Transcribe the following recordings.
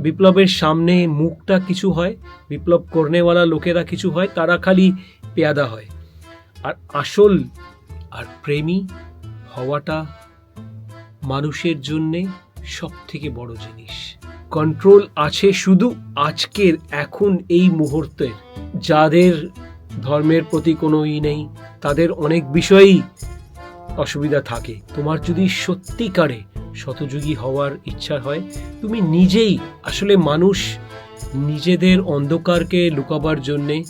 বিপ্লবের সামনে মুখটা কিছু হয়, বিপ্লব করনেওয়ালা লোকেরা কিছু হয়, তারা খালি পেয়াদা হয়। আর আসল আর প্রেমী হওয়াটা মানুষের জন্যে সব থেকে বড় জিনিস। কন্ট্রোল আছে শুধু আজকের, এখন এই মুহূর্তের। যাদের ধর্মের প্রতি কোনো ই নেই, তাদের অনেক বিষয়েই অসুবিধা থাকে। তোমার যদি সত্যিকারে শতযুগী হওয়ার ইচ্ছা হয়, তুমি নিজেই আসলে মানুষ, নিজেদের অন্ধকারকে লুকাবার জন্যে।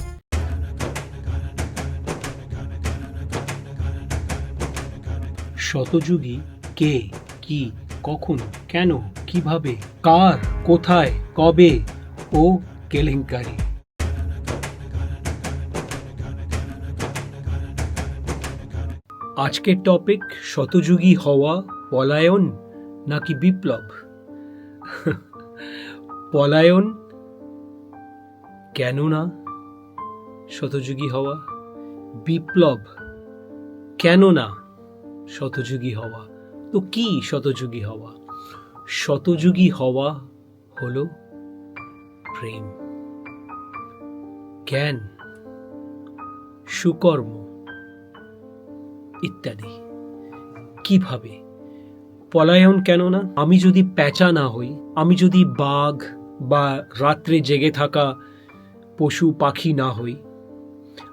শতযুগী, কে, কি, কখন, কেন, কীভাবে, কার, কোথায়, কবে ও কেলেঙ্কারি। আজকের টপিক শতযুগী হওয়া, পলায়ন। নাকি বিপ্লব? পলায়ন? কেন না? শতযুগী হওয়া? বিপ্লব? কেন না? শতযুগী হওয়া। তো কি শতযুগী হওয়া? শতযুগী হওয়া হলো প্রেম। জ্ঞান, সুকর্ম ইত্যাদি। কীভাবে পলায়ন কেন না আমি যদি প্যাঁচা না হই, আমি যদি বাঘ বা রাত্রে জেগে থাকা পশু পাখি না হই,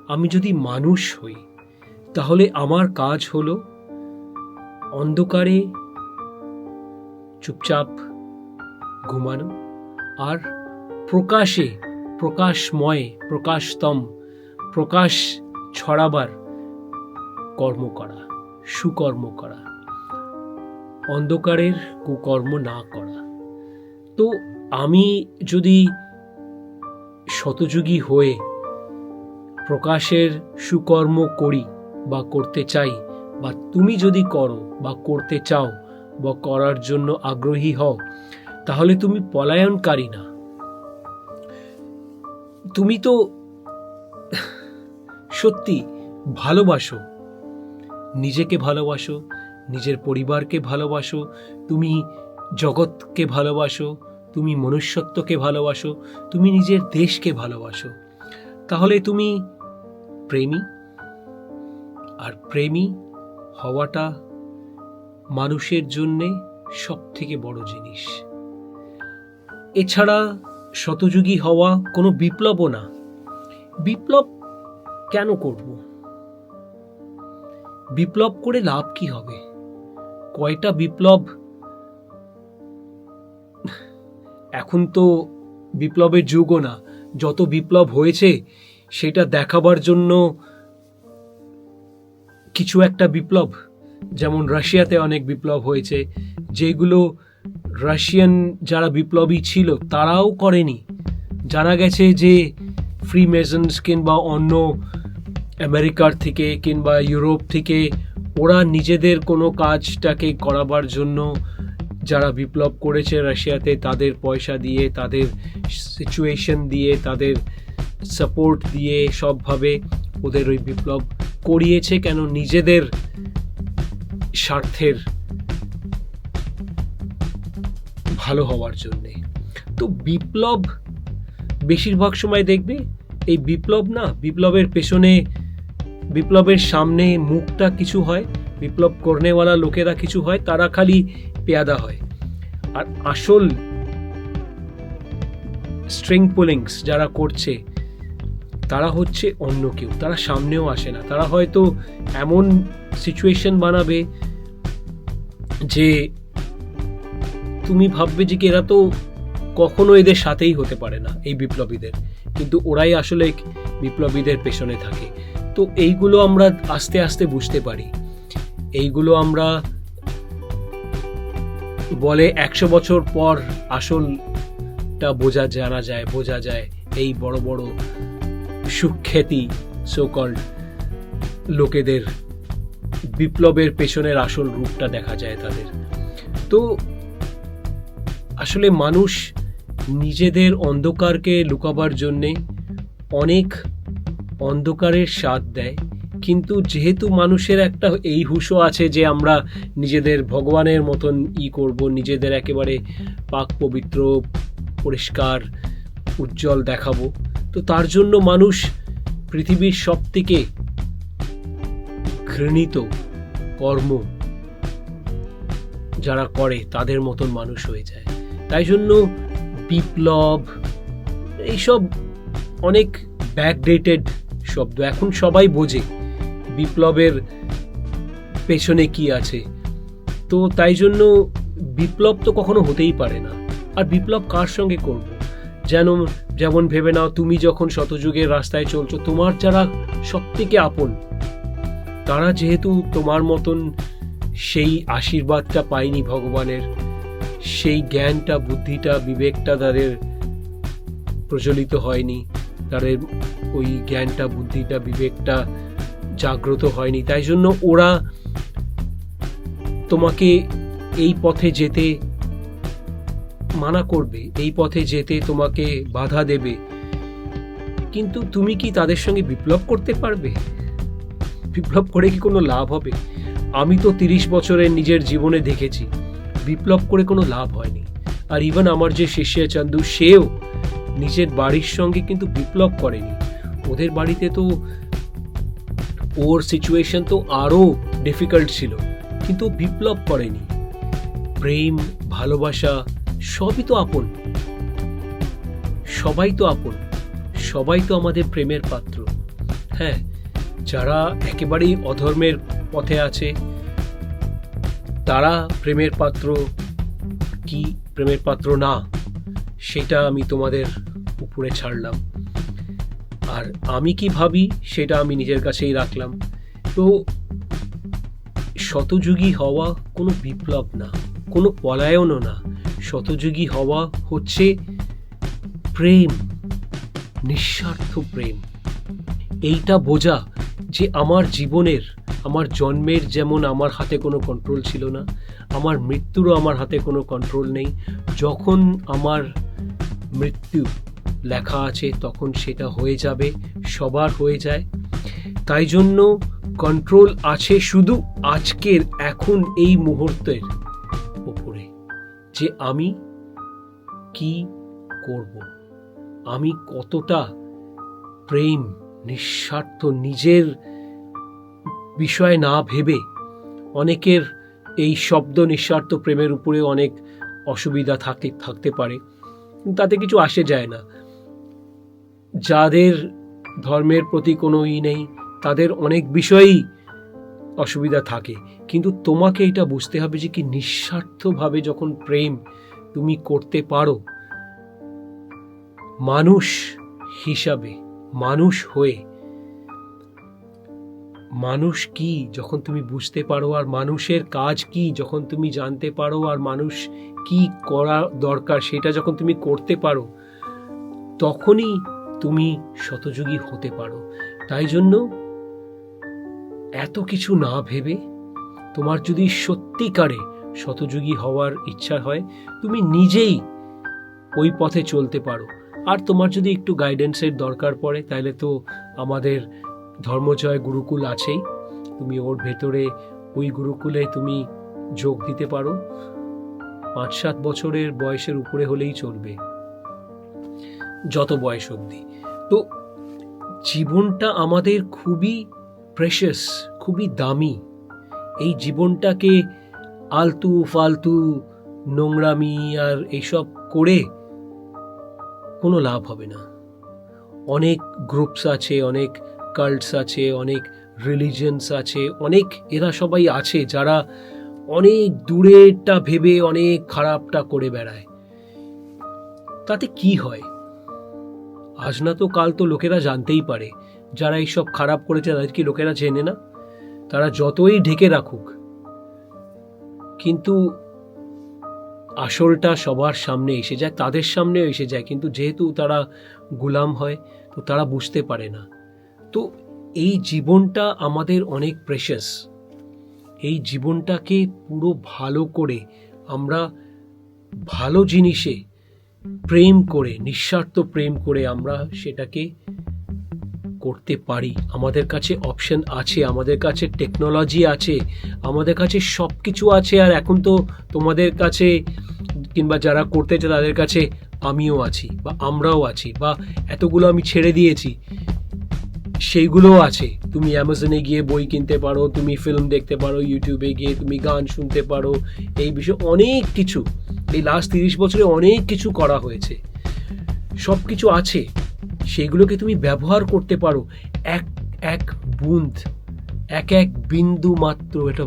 আমি যদি মানুষ হই, তাহলে আমার কাজ হলো অন্ধকারে চুপচাপ ঘুমানো আর প্রকাশে প্রকাশময়, প্রকাশতম, প্রকাশ ছড়াবার কর্ম করা, সুকর্ম করা। অন্ধকারের কুকর্ম না করা। তো আমি যদি শতযুগী হয়ে প্রকাশের সুকর্ম করি বা করতে চাই বা তুমি যদি করো বা করতে চাও বা করার জন্য আগ্রহী হও, তাহলে তুমি পলায়নকারী না। তুমি তো সত্যি ভালোবাসো, নিজেকে ভালোবাসো নিজের পরিবারকে ভালোবাসো, তুমি জগৎকে ভালোবাসো, তুমি মনুষ্যত্বকে ভালোবাসো, তুমি নিজের দেশকে ভালোবাসো। তাহলে তুমি প্রেমী, আর প্রেমী হওয়াটা মানুষের জন্যে সব থেকে বড় জিনিস। এছাড়া শতযুগী হওয়া কোনো বিপ্লবও না। বিপ্লব কেন করব? বিপ্লব করে লাভ কি হবে? কয়টা বিপ্লব? এখন তো বিপ্লবের যুগও না। যত বিপ্লব হয়েছে, সেটা দেখাবার জন্য কিছু একটা বিপ্লব। যেমন রাশিয়াতে অনেক বিপ্লব হয়েছে, যেগুলো রাশিয়ান যারা বিপ্লবী ছিল, তারাও করেনি। জানা গেছে যে ফ্রি মেজন্স কিংবা অন্য আমেরিকার থেকে কিংবা ইউরোপ থেকে ওরা নিজেদের কোনো কাজটাকে করাবার জন্য যারা বিপ্লব করেছে রাশিয়াতে, তাদের পয়সা দিয়ে, তাদের সিচুয়েশন দিয়ে, তাদের সাপোর্ট দিয়ে সবভাবে ওদের ওই বিপ্লব করিয়েছে কেন নিজেদের স্বার্থের ভালো হওয়ার জন্যে। তো বিপ্লব, বেশিরভাগ সময় দেখবে, এই বিপ্লব না, বিপ্লবের পেছনে বিপ্লবের সামনে মুখটা কিছু হয়, বিপ্লব করনেওয়ালা লোকেরা কিছু হয়, তারা খালি পেয়াদা হয়। আর আসল স্ট্রিং পুলিংস যারা করছে, তারা হচ্ছে অন্য কেউ, তারা সামনেও আসে না। তারা হয়তো এমন সিচুয়েশন বানাবে যে তুমি ভাববে যে কি এরা তো কখনো এদের সাথেই হতে পারে না, এই বিপ্লবীদের। কিন্তু ওরাই আসলে বিপ্লবীদের পেছনে থাকে। তো এইগুলো আমরা আস্তে আস্তে বুঝতে পারি। এইগুলো আমরা বলে একশো বছর পর আসলটা বোঝা জানা যায়, বোঝা যায় এই বড় বড় সুখ্যাতি সোকল্ড লোকেদের বিপ্লবের পেছনের আসল রূপটা দেখা যায় তাদের। তো আসলে মানুষ নিজেদের অন্ধকারকে লুকাবার জন্যে অনেক অন্ধকারের স্বাদ দেয়। কিন্তু যেহেতু মানুষের একটা এই হুশও আছে যে আমরা নিজেদের ভগবানের মতন ই করব, নিজেদের একেবারে পাক পবিত্র, পরিষ্কার, উজ্জ্বল দেখাবো, তো তার জন্য মানুষ পৃথিবীর সব থেকে ঘৃণিত কর্ম যারা করে, তাদের মতন মানুষ হয়ে যায়। তাই জন্য বিপ্লব, এইসব অনেক ব্যাকডেটেড শব্দ। এখন সবাই বোঝে বিপ্লবের পেছনে কি আছে। তো তাই জন্য বিপ্লব তো কখনো হতেই পারে না। আর বিপ্লব কার সঙ্গে করব? যেন, যেমন ভেবে নাও তুমি যখন শতযুগের রাস্তায় চলছো, তোমার যারা সব থেকে আপন, তারা যেহেতু তোমার মতন সেই আশীর্বাদটা পায়নি ভগবানের, সেই জ্ঞানটা, বুদ্ধিটা, বিবেকটা তাদের প্রচলিত হয়নি, তাদের ওই জ্ঞানটা, বুদ্ধিটা, বিবেকটা জাগ্রত হয়নি। তাই জন্য ওরা তোমাকে এই পথে যেতে মানা করবে, এই পথে যেতে তোমাকে বাধা দেবে। কিন্তু তুমি কি তাদের সঙ্গে বিপ্লব করতে পারবে? বিপ্লব করে কি কোনো লাভ হবে? আমি তো তিরিশ বছরের নিজের জীবনে দেখেছি, বিপ্লব করে কোনো লাভ হয়নি। আর ইভেন আমার যে শিষ্য চান্দু, সেও নিজের বাড়ির সঙ্গে কিন্তু বিপ্লব করেনি। ওদের বাড়িতে তো ওর সিচুয়েশন তো আরও ডিফিকাল্ট ছিল, কিন্তু বিপ্লব করেনি। প্রেম, ভালোবাসা, সবই তো আপন। সবাই তো আপন, সবাই তো আমাদের প্রেমের পাত্র। হ্যাঁ যারা একেবারেই অধর্মের পথে আছে, তারা প্রেমের পাত্র, কি প্রেমের পাত্র না, সেটা আমি তোমাদের উপরে ছাড়লাম। আর আমি কি ভাবি, সেটা আমি নিজের কাছেই রাখলাম। তো শতযুগী হওয়া কোনো বিপ্লব না, কোনো পলায়নও না। শতযুগী হওয়া হচ্ছে প্রেম, নিঃস্বার্থ প্রেম। এইটা বোঝা যে আমার জীবনের, আমার জন্মের যেমন আমার হাতে কোনো কন্ট্রোল ছিল না, আমার মৃত্যুরও আমার হাতে কোনো কন্ট্রোল নেই। যখন আমার মৃত্যু লেখা আছে, তখন সেটা হয়ে যাবে, সবার হয়ে যায়। তাই জন্য কন্ট্রোল আছে শুধু আজকের, এখন এই মুহূর্তের উপরে যে আমি কি করব? আমি কতটা প্রেম, নিঃস্বার্থ, নিজের বিষয় না ভেবে অনেকের এই শব্দ নিঃস্বার্থ প্রেমের উপরে অনেক অসুবিধা থাকে থাকতে পারে। তাতে কিছু আসে যায় না। যাদের ধর্মের প্রতি কোনো ই নেই, তাদের অনেক বিষয়েই অসুবিধা থাকে। কিন্তু তোমাকে এটা বুঝতে হবে যে কি নিঃস্বার্থভাবে যখন প্রেম তুমি করতে পারো, মানুষ হিসাবে, মানুষ হয়ে, মানুষ কি যখন তুমি বুঝতে পারো আর মানুষের কাজ কি যখন তুমি জানতে পারো আর মানুষ কি করা দরকার সেটা যখন তুমি করতে পারো, তখনই তুমি শতযুগী হতে পারো। তাই জন্য এত কিছু না ভেবে তোমার যদি সত্যিকারে শতযুগী হওয়ার ইচ্ছা হয়, তুমি নিজেই ওই পথে চলতে পারো। আর তোমার যদি একটু গাইডেন্সের দরকার পড়ে তাহলে তো আমাদের ধর্মজয় গুরুকুল আছেই। তুমি ওর ভেতরে ওই গুরুকুলে তুমি যোগ দিতে পারো। পাঁচ সাত বছরের বয়সের উপরে হলেই চলবে, যত বয়স অবধি। তো জীবনটা আমাদের খুবই প্রেশাস খুবই দামি। এই জীবনটাকে আলতু ফালতু নোংরামি আর এইসব করে কোনো লাভ হবে না। অনেক গ্রুপস আছে, অনেক কাল্টস আছে, অনেক রিলিজিয়ন্স আছে, অনেক এরা সবাই আছে যারা অনেক দূরেরটা ভেবে অনেক খারাপটা করে বেড়ায়। তাতে কি হয়? আজ না তো কাল তো লোকেরা জানতেই পারে। যারা এইসব খারাপ করেছে তাদের কি লোকেরা জেনে না? তারা যতই ঢেকে রাখুক। কিন্তু আসলটা সবার সামনে এসে যায়, তাদের সামনেও এসে যায়। কিন্তু যেহেতু তারা গুলাম হয়, তো তারা বুঝতে পারে না। তো এই জীবনটা আমাদের অনেক প্রেশাস এই জীবনটাকে পুরো ভালো করে আমরা ভালো জিনিসে প্রেম করে, নিঃস্বার্থ প্রেম করে আমরা সেটাকে করতে পারি। আমাদের কাছে অপশন আছে, আমাদের কাছে টেকনোলজি আছে, আমাদের কাছে সব কিছু আছে আর এখন তো তোমাদের কাছে কিংবা যারা করতে চায় তাদের কাছে আমিও আছি বা আমরাও আছি বা এতগুলো আমি ছেড়ে দিয়েছি সেইগুলোও আছে। তুমি অ্যামাজনে গিয়ে বই কিনতে পারো, তুমি ফিল্ম দেখতে পারো ইউটিউবে গিয়ে তুমি গান শুনতে পারো, এই বিষয়ে অনেক কিছু। এই লাস্ট তিরিশ বছরে অনেক কিছু করা হয়েছে। সব কিছু আছে। সেগুলোকে তুমি ব্যবহার করতে পারো। এক এক বুঁদ, এক এক বিন্দু মাত্র এটা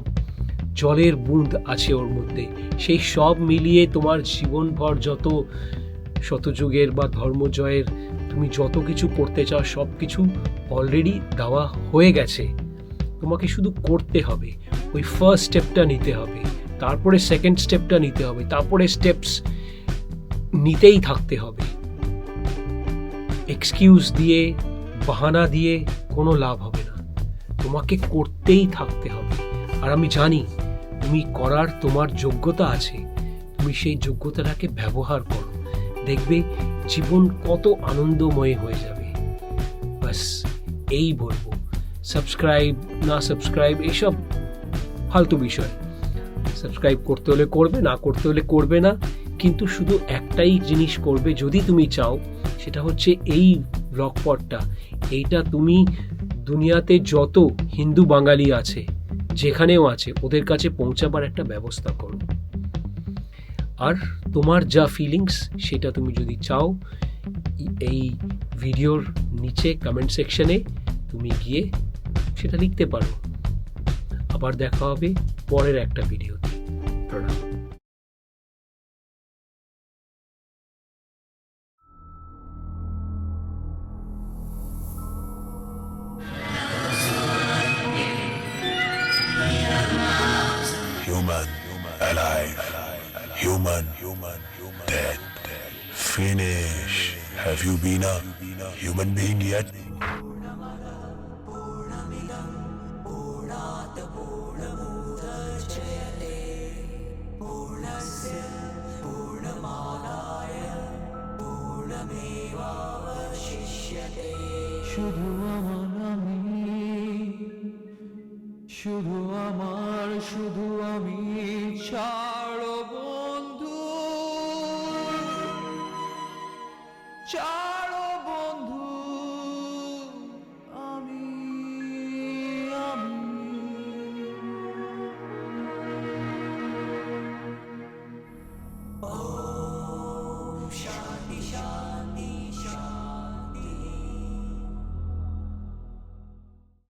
জলের বুঁদ আছে ওর মধ্যে। সেই সব মিলিয়ে তোমার জীবনভর যত শতযুগের বা ধর্মজয়ের তুমি যত কিছু করতে চাও সব কিছু অলরেডি দেওয়া হয়ে গেছে। তোমাকে শুধু করতে হবে। ওই ফার্স্ট স্টেপটা নিতে হবে। তারপরে সেকেন্ড স্টেপটা নিতে হবে। তারপরে স্টেপস নিতেই থাকতে হবে। এক্সকিউজ দিয়ে, বাহানা দিয়ে কোনো লাভ হবে না। তোমাকে করতেই থাকতে হবে। আর আমি জানি, তুমি করার তোমার যোগ্যতা আছে। তুমি সেই যোগ্যতাটাকে ব্যবহার করো। দেখবে জীবন কত আনন্দময় হয়ে যাবে। বাস এই বলব। সাবস্ক্রাইব না সাবস্ক্রাইব এইসব ফালতু বিষয়। সাবস্ক্রাইব করতে হলে করবে, না করতে হলে করবে না। কিন্তু শুধু একটাই জিনিস করবে যদি তুমি চাও, সেটা হচ্ছে এই ব্লগপটটা এইটা তুমি দুনিয়াতে যত হিন্দু বাঙালি আছে, যেখানেও আছে, ওদের কাছে পৌঁছাবার একটা ব্যবস্থা করো। আর তোমার যা ফিলিংস সেটা তুমি যদি চাও, এই ভিডিওর নিচে কমেন্ট সেকশনে তুমি গিয়ে সেটা লিখতে পারো। আবার দেখা হবে পরের একটা ভিডিওতে her human, alive, human, dead, finish. Have you been a human being yet? শুধু আমার শুধু আমি ছাড় বন্ধু। চা